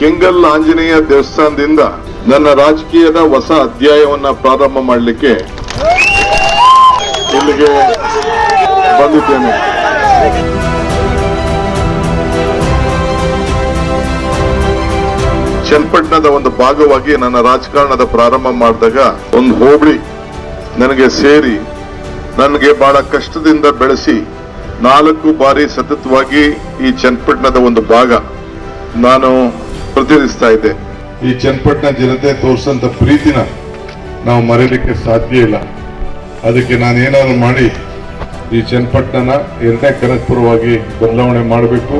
ಕೆಂಗಲ್ ಆಂಜನೇಯ ದೇವಸ್ಥಾನದಿಂದ ನನ್ನ ರಾಜಕೀಯದ ಹೊಸ ಅಧ್ಯಾಯವನ್ನ ಪ್ರಾರಂಭ ಮಾಡಲಿಕ್ಕೆ ಇಲ್ಲಿಗೆ ಬಂದಿದ್ದೇನೆ. ಚನ್ನಪಟ್ಟಣದ ಒಂದು ಭಾಗವಾಗಿ ನನ್ನ ರಾಜಕಾರಣದ ಪ್ರಾರಂಭ ಮಾಡಿದಾಗ ಒಂದು ಹೋಬಳಿ ನನಗೆ ಸೇರಿ ನನಗೆ ಬಹಳ ಕಷ್ಟದಿಂದ ಬೆಳೆಸಿ ನಾಲ್ಕು ಬಾರಿ ಸತತವಾಗಿ ಈ ಚನ್ನಪಟ್ಟಣದ ಒಂದು ಭಾಗ. ನಾನು ಪ್ರತಿನಿಧಿಸ್ತಾ ಇದೆ. ಈ ಚನ್ನಪಟ್ಟಣ ಜನತೆ ತೋರಿಸಂತ ಪ್ರೀತಿನ ನಾವು ಮರೀಲಿಕ್ಕೆ ಸಾಧ್ಯ ಇಲ್ಲ. ಅದಕ್ಕೆ ನಾನು ಏನಾದ್ರು ಮಾಡಿ ಈ ಚನ್ನಪಟ್ಟಣನ ಎರಡನೇ ಕನಕಪುರವಾಗಿ ಬದಲಾವಣೆ ಮಾಡಬೇಕು.